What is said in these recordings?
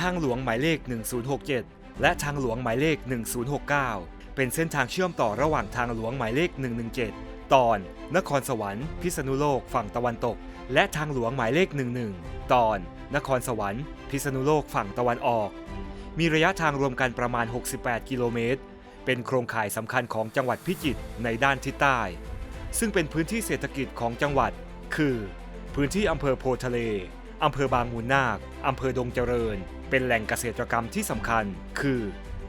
ทางหลวงหมายเลข 1067 และทางหลวงหมายเลข 1069 เป็นเส้นทางเชื่อมต่อระหว่างทางหลวงหมายเลข 117 ตอน นครสวรรค์ พิษณุโลกฝั่งตะวันตก และทางหลวงหมายเลข 11 ตอน นครสวรรค์ พิษณุโลกฝั่งตะวันออก มีระยะทางรวมกันประมาณ 68 กิโลเมตร เป็นโครงข่ายสำคัญของจังหวัดพิจิตรในด้านทิศใต้ ซึ่งเป็นพื้นที่เศรษฐกิจของจังหวัด คือ พื้นที่อำเภอโพทะเลอำเภอบางมูลนาค อำเภอดงเจริญ เป็นแหล่งเกษตรกรรมที่สำคัญ คือ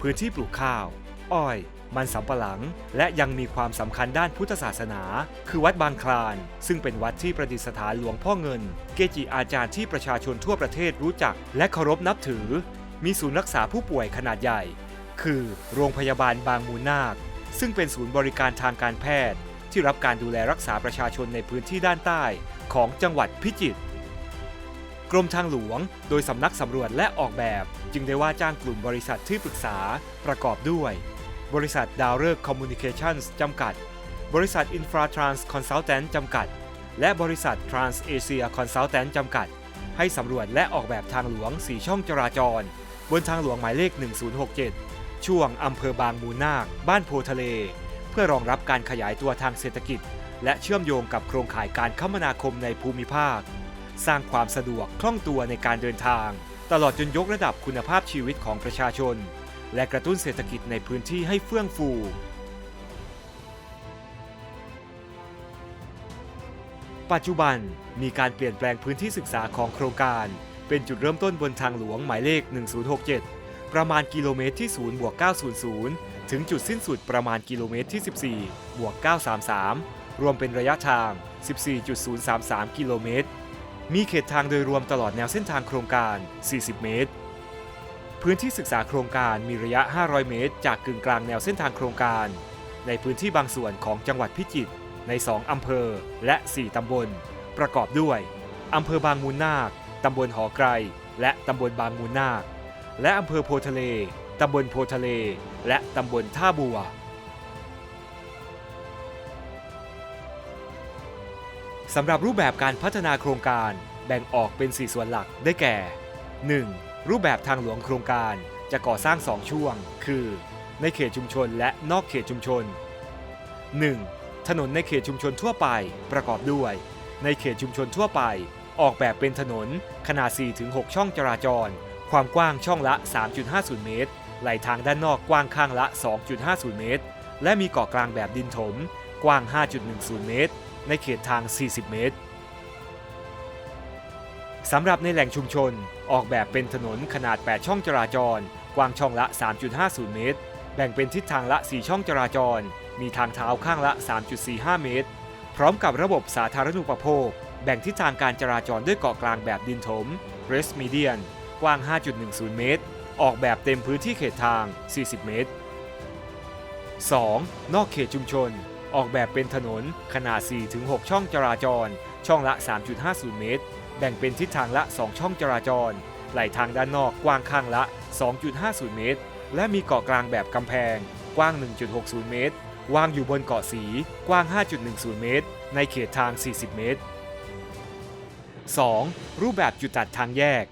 พื้นที่ปลูกข้าว อ้อย มันสำปะหลัง และยังมีความสำคัญด้านพุทธศาสนา คือวัดบางคลาน ซึ่งเป็นวัดที่ประดิษฐานหลวงพ่อเงิน เกจิอาจารย์ที่ประชาชนทั่วประเทศรู้จัก และเคารพนับถือ มีศูนย์รักษาผู้ป่วยขนาดใหญ่ คือโรงพยาบาลบางมูลนาค ซึ่งเป็นศูนย์บริการทางการแพทย์ ที่รับการดูแลรักษาประชาชนในพื้นที่ด้านใต้ของจังหวัดพิจิตร กรมทางหลวง โดยสำนักสำรวจและออกแบบ จึงได้ว่าจ้างกลุ่มบริษัทที่ปรึกษาประกอบด้วย บริษัทดาวเลิกคอมมูนิเคชั่นส์จำกัด บริษัทอินฟราทรานส์คอนซัลแทนจำกัด และบริษัท Trans Asia Consultant จำกัด ให้สำรวจและออกแบบทางหลวง 4 ช่องจราจร บนทางหลวงหมายเลข 1067 ช่วงอำเภอบางมูลนาค บ้านโพทะเล เพื่อรองรับการขยายตัวทางเศรษฐกิจ และเชื่อมโยงกับโครงข่ายการคมนาคมในภูมิภาค สร้างความสะดวกคล่องตัวในการเดินทาง ตลอดจนยกระดับคุณภาพชีวิตของประชาชน และกระตุ้นเศรษฐกิจในพื้นที่ให้เฟื่องฟูปัจจุบันมีการเปลี่ยนแปลงพื้นที่ศึกษาของโครงการ เป็นจุดเริ่มต้นบนทางหลวงหมายเลข 1067 ประมาณกิโลเมตรที่ 0 บวก 900 ถึงจุดสิ้นสุดประมาณกิโลเมตรที่ 14 บวก 933 รวมเป็นระยะทาง 14.033 กิโลเมตร มีเขตทางโดยรวมตลอดแนวเส้นทางโครงการ 40 เมตร พื้นที่ศึกษาโครงการมีระยะ 500 เมตร จากกึ่งกลางแนวเส้นทางโครงการ ในพื้นที่บางส่วนของจังหวัดพิจิตร ใน 2 อำเภอ และ 4 ตำบล ประกอบด้วย อำเภอบางมูลนาค ตำบลหอไกร และตำบลบางมูลนาค และอำเภอโพทะเล ตำบลโพทะเล และตำบลท่าบัว สำหรับรูปแบบการพัฒนาโครงการแบ่งออกเป็น 4 ส่วนหลักได้แก่ 1. รูปแบบทางหลวงโครงการจะก่อสร้าง 2 ช่วง คือ ในเขตชุมชนและนอกเขตชุมชน 1. ถนนในเขตชุมชนทั่วไปประกอบด้วย ในเขตชุมชนทั่วไป ออกแบบเป็นถนนขนาด 4-6 ช่องจราจร ความกว้างช่องละ 3.50 เมตร ไหลทางด้านนอกกว้างข้างละ 2.50 เมตร และมีเกาะกลางแบบดินถม กว้าง 5.10 เมตร ในเขตทาง 40 เมตรสำหรับในแหล่งชุมชนออกแบบเป็นถนนขนาด 8 ช่องจราจร กว้างช่องละ 3.50 เมตร แบ่งเป็นทิศทางละ 4 ช่องจราจร มีทางเท้าข้างละ 3.45 เมตร พร้อมกับระบบสาธารณูปโภค แบ่งทิศทางการจราจรด้วยเกาะกลางแบบดินถม r e s median กว้าง 5.10 เมตร ออกแบบเต็มพื้นที่เขตทาง 40 เมตร 2. นอกเขตชุมชน ออกแบบเป็นถนนขนาด 4-6 ช่องจราจร ช่องละ 3.50 เมตร แบ่งเป็นทิศทางละ 2 ช่องจราจร ไหลทางด้านนอกกว้างข้างละ 2.50 เมตร และมีเกาะกลางแบบกำแพง กว้าง 1.60 เมตร วางอยู่บนเกาะสี กว้าง 5.10 เมตร ในเขตทาง 40 เมตร 2. รูปแบบจุดตัดทางแยก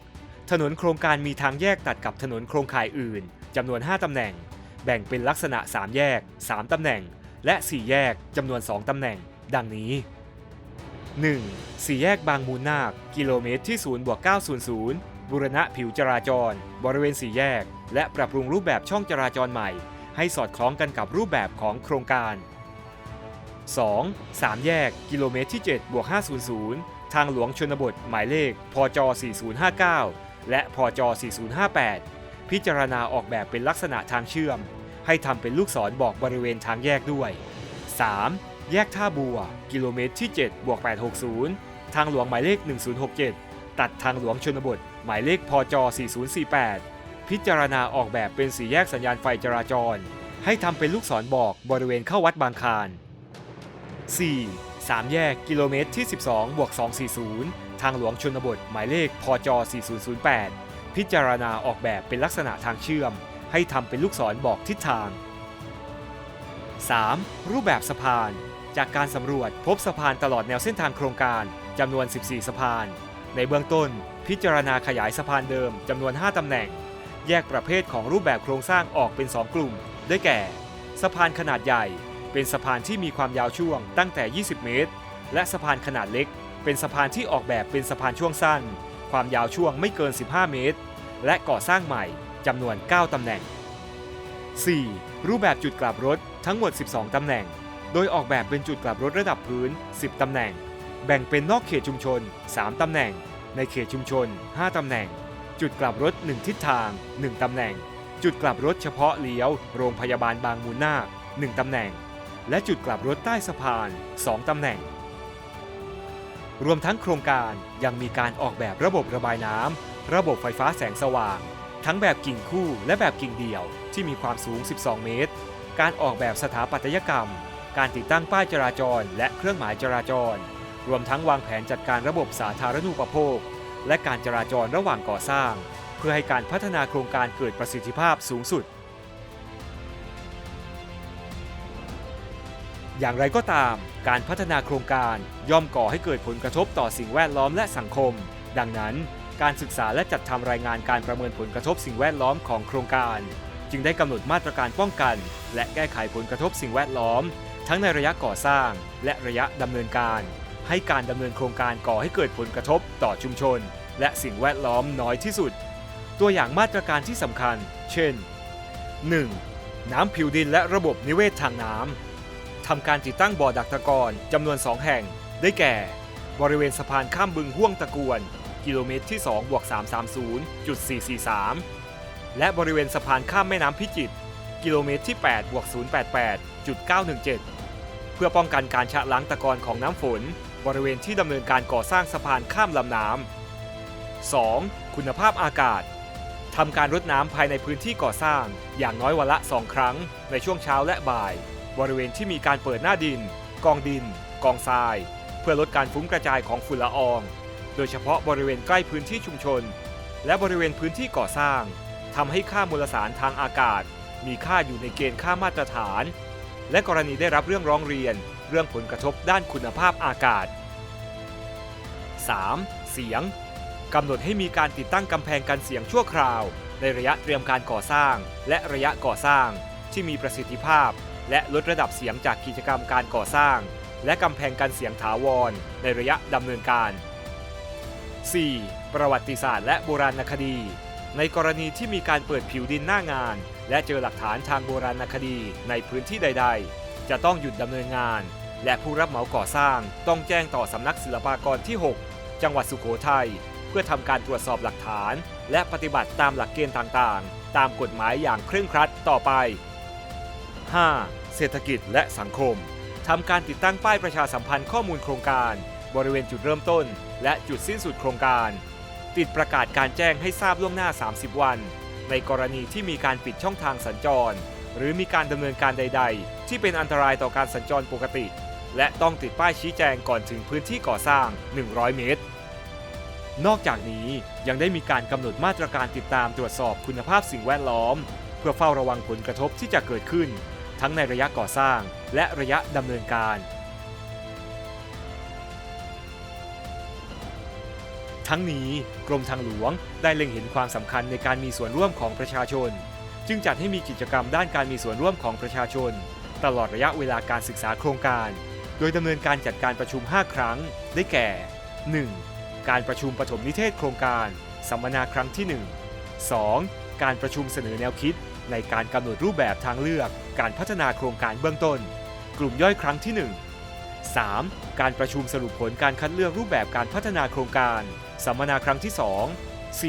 ถนนโครงการมีทางแยกตัดกับถนนโครงข่ายอื่นจำนวน 5 ตำแหน่ง แบ่งเป็นลักษณะ 3 แยก 3 ตำแหน่ง และ 4 แยกจำนวน 2 ตำแหน่ง ดังนี้ 1. สี่แยกบางมูลนาค กิโลเมตรที่ 0 บวก 900 บูรณะผิวจราจร บริเวณสี่แยก และปรับปรุงรูปแบบช่องจราจรใหม่ ให้สอดคล้องกันกับรูปแบบของโครงการ 2. สามแยก กิโลเมตรที่ 7 บวก 500 ทางหลวงชนบท หมายเลข พจ 4059 และพจ 4058 พิจารณาออกแบบเป็นลักษณะทางเชื่อม ให้ทำเป็นลูกศรบอกบริเวณทางแยกด้วย 3. แยกท่าบัว กิโลเมตรที่7บวก860 ทางหลวงหมายเลข 1067 ตัดทางหลวงชนบท หมายเลขพจ 4048 พิจารณาออกแบบเป็นสีแยกสัญญาณไฟจราจร ให้ทำเป็นลูกศรบอกบริเวณเข้าวัดบางคาร 4. สามแยกกิโลเมตรที่ 12บวก240 ทางหลวงชนบท หมายเลขพจ 4008 พิจารณาออกแบบเป็นลักษณะทางเชื่อม ให้ทำเป็นลูกศรบอกทิศทาง 3. รูปแบบสะพาน จากการสำรวจพบสะพานตลอดแนวเส้นทางโครงการจำนวน 14 สะพาน ในเบื้องต้น พิจารณาขยายสะพานเดิมจำนวน 5ตำแหน่ง แยกประเภทของรูปแบบโครงสร้างออกเป็น 2 กลุ่ม ได้แก่ สะพานขนาดใหญ่ เป็นสะพานที่มีความยาวช่วงตั้งแต่ 20 เมตร และสะพานขนาดเล็ก เป็นสะพานที่ออกแบบเป็นสะพานช่วงสั้น ความยาวช่วงไม่เกิน 15 เมตร และก่อสร้างใหม่ จำนวน 9 ตำแหน่ง 4. รูปแบบจุดกลับรถทั้งหมด 12 ตำแหน่ง โดยออกแบบเป็นจุดกลับรถระดับพื้น 10 ตำแหน่ง แบ่งเป็นนอกเขตชุมชน 3 ตำแหน่ง ในเขตชุมชน 5 ตำแหน่ง จุดกลับรถ 1 ทิศทาง 1 ตำแหน่ง จุดกลับรถเฉพาะเลี้ยว โรงพยาบาลบางมูลนาค1ตำแหน่ง และจุดกลับรถใต้สะพาน 2 ตำแหน่ง รวมทั้งโครงการยังมีการออกแบบระบบระบายน้ำระบบไฟฟ้าแสงสว่าง ทั้งแบบกิ่งคู่และแบบกิ่งเดี่ยวที่มีความสูง 12 เมตร การออกแบบสถาปัตยกรรม การติดตั้งป้ายจราจร และเครื่องหมายจราจร รวมทั้งวางแผนจัดการระบบสาธารณูปโภค และการจราจรระหว่างก่อสร้าง เพื่อให้การพัฒนาโครงการเกิดประสิทธิภาพสูงสุด อย่างไรก็ตาม การพัฒนาโครงการย่อมก่อให้เกิดผลกระทบต่อสิ่งแวดล้อมและสังคม ดังนั้น การศึกษาและจัดทำรายงานการประเมินผลกระทบสิ่งแวดล้อมของโครงการ จึงได้กำหนดมาตรการป้องกัน และแก้ไขผลกระทบสิ่งแวดล้อม ทั้งในระยะก่อสร้าง และระยะดำเนินการ ให้การดำเนินโครงการก่อให้เกิดผลกระทบต่อชุมชน และสิ่งแวดล้อมน้อยที่สุด ตัวอย่างมาตรการที่สำคัญ เช่น 1. น้ำผิวดินและระบบนิเวศทางน้ำทำการติดตั้งบ่อดักตะกอนจำนวน 2 แห่ง ได้แก่ บริเวณสะพานข้ามบึงห่วงตะกวน กิโลเมตรที่2บวก330.443 และบริเวณสะพานข้ามแม่น้ำพิจิตรกิโลเมตรที่8บวก088.917 เพื่อป้องกันการชะล้างตะกอนของน้ำฝน บริเวณที่ดำเนินการก่อสร้างสะพานข้ามลำน้ำ 2. คุณภาพอากาศทำการรดน้ำภายในพื้นที่ก่อสร้าง อย่างน้อยวันละ2ครั้ง ในช่วงเช้าและบ่าย บริเวณที่มีการเปิดหน้าดิน กองดิน กองทราย เพื่อลดการฟุ้งกระจายของฝุ่นละออง โดยเฉพาะบริเวณใกล้พื้นที่ชุมชน และบริเวณพื้นที่ก่อสร้างทำให้ค่ามลสารทางอากาศ มีค่าอยู่ในเกณฑ์ค่ามาตรฐาน และกรณีได้รับเรื่องร้องเรียน เรื่องผลกระทบด้านคุณภาพอากาศ 3. เสียงกำหนดให้มีการติดตั้งกำแพงกันเสียงชั่วคราว ในระยะเตรียมการก่อสร้าง และระยะก่อสร้าง ที่มีประสิทธิภาพ และลดระดับเสียงจากกิจกรรมการก่อสร้าง และกำแพงกันเสียงถาวร ในระยะดำเนินการ 4. ประวัติศาสตร์และโบราณคดี ในกรณีที่มีการเปิดผิวดินหน้างาน และเจอหลักฐานทางโบราณคดีในพื้นที่ใด ๆ จะต้องหยุดดำเนินงาน และผู้รับเหมาก่อสร้างต้องแจ้งต่อสำนักศิลปากรที่ 6 จังหวัดสุโขทัยเพื่อทำการตรวจสอบหลักฐาน และปฏิบัติตามหลักเกณฑ์ต่างๆ ตามกฎหมายอย่างเคร่งครัดต่อไป 5. เศรษฐกิจและสังคมทำการติดตั้งป้ายประชาสัมพันธ์ข้อมูลโครงการ บริเวณจุดเริ่มต้น และจุดสิ้นสุดโครงการ ติดประกาศการแจ้งให้ทราบล่วงหน้า 30 วัน ในกรณีที่มีการปิดช่องทางสัญจร หรือมีการดำเนินการใด ๆ ที่เป็นอันตรายต่อการสัญจรปกติ และต้องติดป้ายชี้แจงก่อนถึงพื้นที่ก่อสร้าง 100 เมตร นอกจากนี้ยังได้มีการกำหนดมาตรการติดตามตรวจสอบคุณภาพสิ่งแวดล้อม เพื่อเฝ้าระวังผลกระทบที่จะเกิดขึ้น ทั้งในระยะก่อสร้าง และระยะดำเนินการ ทั้งนี้กรมทางหลวงได้เล็งเห็นความสำคัญในการมีส่วนร่วมของประชาชน จึงจัดให้มีกิจกรรมด้านการมีส่วนร่วมของประชาชน ตลอดระยะเวลาการศึกษาโครงการ โดยดำเนินการจัดการประชุม 5 ครั้ง ได้แก่ 1. การประชุมปฐมนิเทศโครงการ สัมมนาครั้งที่ 1 2. การประชุมเสนอแนวคิด ในการกำหนดรูปแบบทางเลือก การพัฒนาโครงการเบื้องต้น กลุ่มย่อยครั้งที่ 1 3. การประชุมสรุปผลการคัดเลือกรูปแบบการพัฒนาโครงการ สัมมนาครั้งที่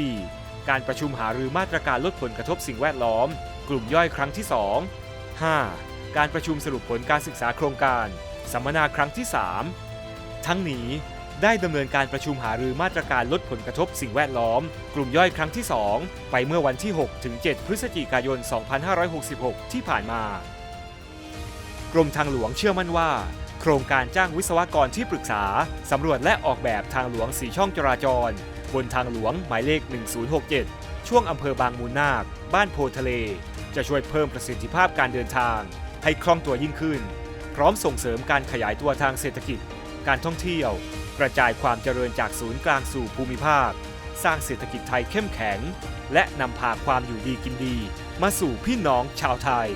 2 4. การประชุมหารือมาตรการลดผลกระทบสิ่งแวดล้อม กลุ่มย่อยครั้งที่ 2 5. การประชุมสรุปผลการศึกษาโครงการ สัมมนาครั้งที่ 3 ทั้งนี้ได้ดำเนินการประชุมหารือมาตรการลดผลกระทบสิ่งแวดล้อม กลุ่มย่อยครั้งที่ 2 ไปเมื่อวันที่ 6 ถึง 7 พฤศจิกายน 2566 ที่ผ่านมา กรมทางหลวงเชื่อมั่นว่า โครงการจ้างวิศวกรที่ปรึกษา สำรวจและออกแบบทางหลวงสีช่องจราจร บนทางหลวงหมายเลข 1067 ช่วงอำเภอบางมูลนาค บ้านโพทะเล จะช่วยเพิ่มประสิทธิภาพการเดินทาง ให้คล่องตัวยิ่งขึ้น พร้อมส่งเสริมการขยายตัวทางเศรษฐกิจ การท่องเที่ยว กระจายความเจริญจากศูนย์กลางสู่ภูมิภาค สร้างเศรษฐกิจไทยเข้มแข็ง และนำพาความอยู่ดีกินดี มาสู่พี่น้องชาวไทย